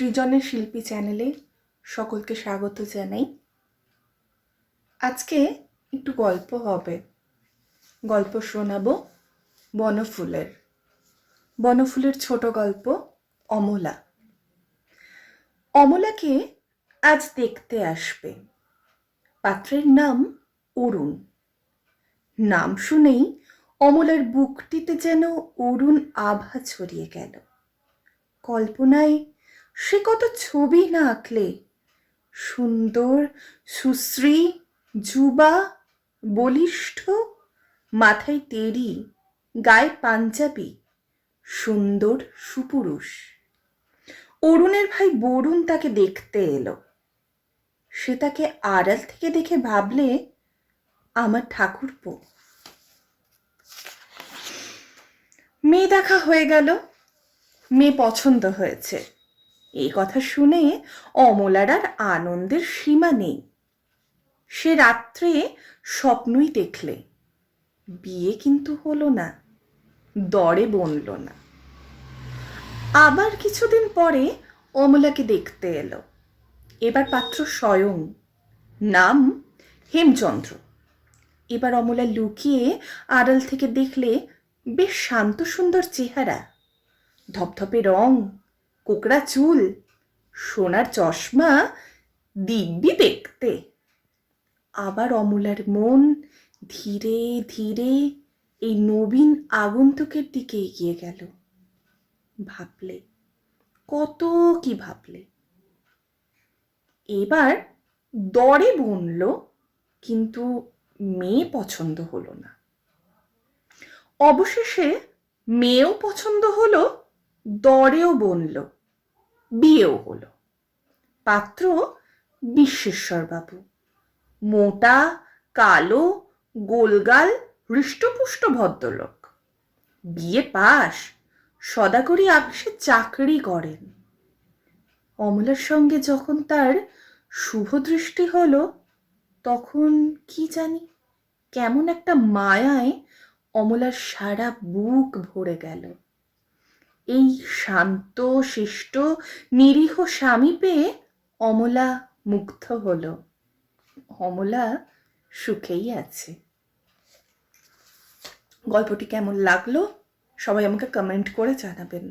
সৃজনের শিল্পী চ্যানেলে সকলকে স্বাগত জানাই। আজকে একটু গল্প হবে। গল্প শোনাবো বনফুলের। বনফুলের ছোট গল্প অমলা। অমলাকে আজ দেখতে আসবে। পাত্রের নাম অরুণ। নাম শুনেই অমলার বুকটিতে যেন অরুণ আভা ছড়িয়ে গেল। কল্পনায় সে কত ছবি না আঁকলে? সুন্দর, সুশ্রী, যুবা, বলিষ্ঠ, মাথায় তেরি, গায়ে পাঞ্জাবি, সুন্দর সুপুরুষ। অরুণের ভাই বরুণ তাকে দেখতে এলো। সে তাকে আড়াল থেকে দেখে ভাবলে, আমার ঠাকুরপো। মেয়ে দেখা হয়ে গেল। মেয়ে পছন্দ হয়েছে। এই কথা শুনে অমলার আর আনন্দের সীমা নেই। সে রাত্রে স্বপ্নই দেখলে, বিয়ে কিন্তু হলো না, দরে বনল না। আবার কিছুদিন পরে অমলাকে দেখতে এলো। এবার পাত্র স্বয়ং, নাম হেমচন্দ্র। এবার অমলা লুকিয়ে আড়াল থেকে দেখলে বেশ শান্ত সুন্দর চেহারা, ধপধপে রং কোকড়া চুল, সোনার চশমা, দিব্যি দেখতে। আবার অমলার মন ধীরে ধীরে এই নবীন আগন্তুকের দিকে এগিয়ে গেল। ভাবলে, কত কি ভাবলে। এবার দরে বনল, কিন্তু মেয়ে পছন্দ হলো না। অবশেষে মেয়েও পছন্দ হলো, দরেও বনল। বিয়েও হলো। পাত্র বিশ্বেশ্বরবাবু। মোটা, কালো, গোলগাল, হৃষ্টপুষ্ট ভদ্রলোক। বিয়ে পাশ সদাগরি আকাশে চাকরি করেন। অমলার সঙ্গে যখন তার শুভ দৃষ্টি হলো, তখন কি জানি, কেমন একটা মায়ায় অমলার সারা বুক ভরে গেল। এই শান্ত, শিষ্ট, নিরীহ স্বামী পেয়ে অমলা মুগ্ধ হল। অমলা সুখেই আছে। গল্পটি কেমন লাগল? সবাই আমাকে কমেন্ট করে জানাবেন।